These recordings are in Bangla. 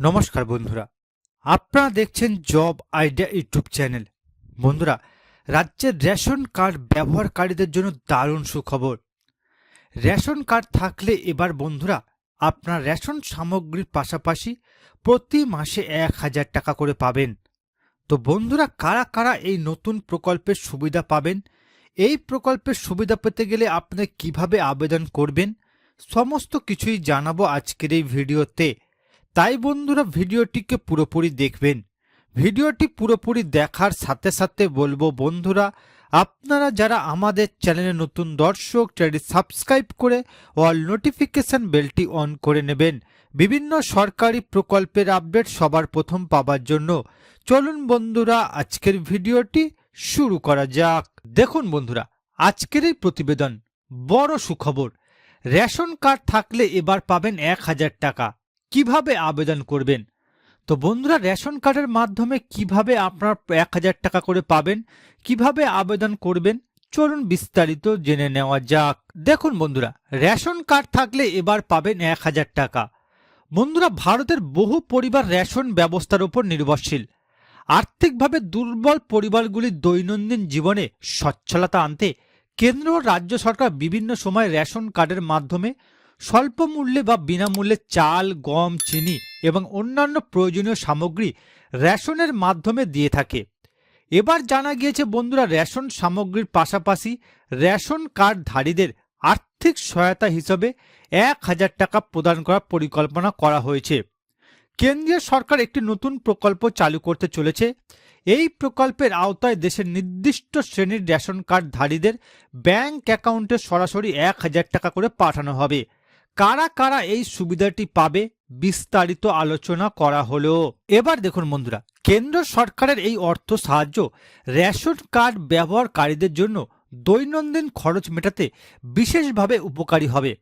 নমস্কার বন্ধুরা। আপনারা দেখছেন জব আইডিয়া ইউটিউব চ্যানেল। বন্ধুরা রাজ্যের রেশন কার্ড ব্যবহারকারীদের জন্য দারুণ সুখবর। রেশন কার্ড থাকলে এবার বন্ধুরা, আপনার রেশন সামগ্রীর পাশাপাশি প্রতি মাসে এক হাজার টাকা করে পাবেন। তো বন্ধুরা, কারা কারা এই নতুন প্রকল্পের সুবিধা পাবেন? এই প্রকল্পের সুবিধা পেতে গেলে আপনি কীভাবে আবেদন করবেন? সমস্ত কিছুই জানাব আজকের এই ভিডিওতে। তাই বন্ধুরা ভিডিওটিকে পুরোপুরি দেখবেন। ভিডিওটি পুরোপুরি দেখার সাথে সাথে বলব বন্ধুরা, আপনারা যারা আমাদের চ্যানেলে নতুন দর্শক, চ্যানেলটি সাবস্ক্রাইব করে অল নোটিফিকেশন বেলটি অন করে নেবেন। বিভিন্ন সরকারি প্রকল্পের আপডেট সবার প্রথম পাবার জন্য। চলুন বন্ধুরা, আজকের ভিডিওটি শুরু করা যাক। দেখুন বন্ধুরা, আজকের এই প্রতিবেদন, বড় সুখবর। রেশন কার্ড থাকলে এবার পাবেন এক হাজার টাকা। কীভাবে আবেদন করবেন? তো বন্ধুরা, রেশন কার্ডের মাধ্যমে কীভাবে আপনার এক হাজার টাকা করে পাবেন, কীভাবে আবেদন করবেন, চলুন বিস্তারিত জেনে নেওয়া যাক। দেখুন বন্ধুরা, রেশন কার্ড থাকলে এবার পাবেন এক হাজার টাকা। বন্ধুরা, ভারতের বহু পরিবার রেশন ব্যবস্থার উপর নির্ভরশীল। আর্থিকভাবে দুর্বল পরিবারগুলির দৈনন্দিন জীবনে সচ্ছলতা আনতে কেন্দ্র ও রাজ্য সরকার বিভিন্ন সময় রেশন কার্ডের মাধ্যমে স্বল্প মূল্যে বা বিনামূল্যে চাল, গম, চিনি এবং অন্যান্য প্রয়োজনীয় সামগ্রী রেশনের মাধ্যমে দিয়ে থাকে। এবার জানা গিয়েছে, বন্ধুরা, রেশন সামগ্রীর পাশাপাশি রেশন কার্ডধারীদের আর্থিক সহায়তা হিসেবে এক হাজার টাকা প্রদান করার পরিকল্পনা করা হয়েছে। কেন্দ্রীয় সরকার একটি নতুন প্রকল্প চালু করতে চলেছে। এই প্রকল্পের আওতায় দেশের নির্দিষ্ট শ্রেণির রেশন কার্ডধারীদের ব্যাংক অ্যাকাউন্টে সরাসরি এক হাজার টাকা করে পাঠানো হবে। কারা কারা এই সুবিধাটি পাবে বিস্তারিত আলোচনা করা হলো। এবার দেখুন বন্ধুরা, কেন্দ্র সরকারের এই অর্থ সাহায্য রেশন কার্ড ব্যবহারকারীদের জন্য দৈনন্দিন খরচ মেটাতে বিশেষভাবে উপকারী হবে।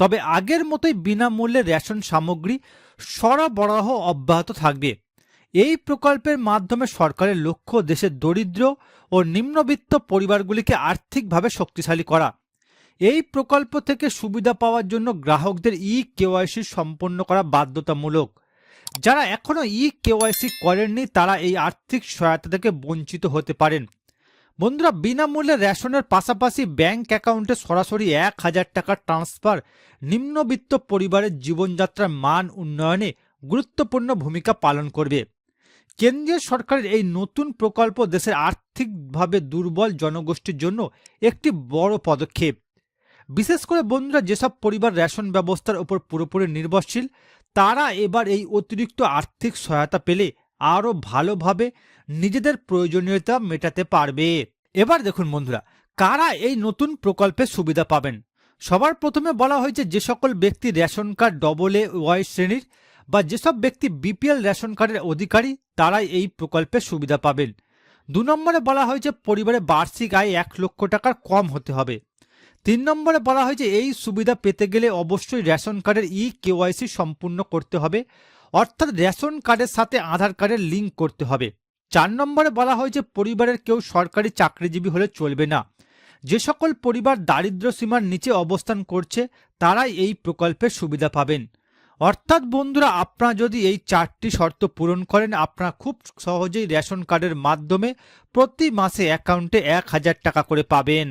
তবে আগের মতোই বিনামূল্যে রেশন সামগ্রী সরবরাহ অব্যাহত থাকবে। এই প্রকল্পের মাধ্যমে সরকারের লক্ষ্য দেশের দরিদ্র ও নিম্নবিত্ত পরিবারগুলিকে আর্থিকভাবে শক্তিশালী করা। এই প্রকল্প থেকে সুবিধা পাওয়ার জন্য গ্রাহকদের ই কেওয়াইসি সম্পন্ন করা বাধ্যতামূলক। যারা এখনও ই কেওয়াইসি করেননি, তারা এই আর্থিক সহায়তা থেকে বঞ্চিত হতে পারেন। বন্ধুরা, বিনামূল্যে রেশনের পাশাপাশি ব্যাংক অ্যাকাউন্টে সরাসরি এক হাজার টাকার ট্রান্সফার, নিম্নবিত্ত পরিবারের জীবনযাত্রার মান উন্নয়নে গুরুত্বপূর্ণ ভূমিকা পালন করবে। কেন্দ্রীয় সরকারের এই নতুন প্রকল্প দেশের আর্থিকভাবে দুর্বল জনগোষ্ঠীর জন্য একটি বড় পদক্ষেপ। বিশেষ করে বন্ধুরা যেসব পরিবার রেশন ব্যবস্থার উপর পুরোপুরি নির্ভরশীল, তারা এবার এই অতিরিক্ত আর্থিক সহায়তা পেলে আরও ভালোভাবে নিজেদের প্রয়োজনীয়তা মেটাতে পারবে। এবার দেখুন বন্ধুরা, কারা এই নতুন প্রকল্পের সুবিধা পাবেন? সবার প্রথমে বলা হয়েছে যে সকল ব্যক্তি ration card double A Y শ্রেণির বা যেসব ব্যক্তি বিপিএল রেশন কার্ডের অধিকারী, তারাই এই প্রকল্পের সুবিধা পাবেন। দু নম্বরে বলা হয়েছে পরিবারে বার্ষিক আয় এক লক্ষ টাকার কম হতে হবে। তিন নম্বরে বলা হয়েছে এই সুবিধা পেতে গেলে অবশ্যই রেশন কার্ডের ই কেওয়াইসি সম্পূর্ণ করতে হবে। অর্থাৎ রেশন কার্ডের সাথে আধার কার্ডের লিঙ্ক করতে হবে। চার নম্বরে বলা হয়েছে পরিবারের কেউ সরকারি চাকরিজীবী হলে চলবে না। যে সকল পরিবার দারিদ্র সীমার নিচে অবস্থান করছে, তারাই এই প্রকল্পের সুবিধা পাবেন। অর্থাৎ বন্ধুরা, আপনারা যদি এই চারটি শর্ত পূরণ করেন, আপনারা খুব সহজেই রেশন কার্ডের মাধ্যমে প্রতি মাসে অ্যাকাউন্টে এক হাজার টাকা করে পাবেন।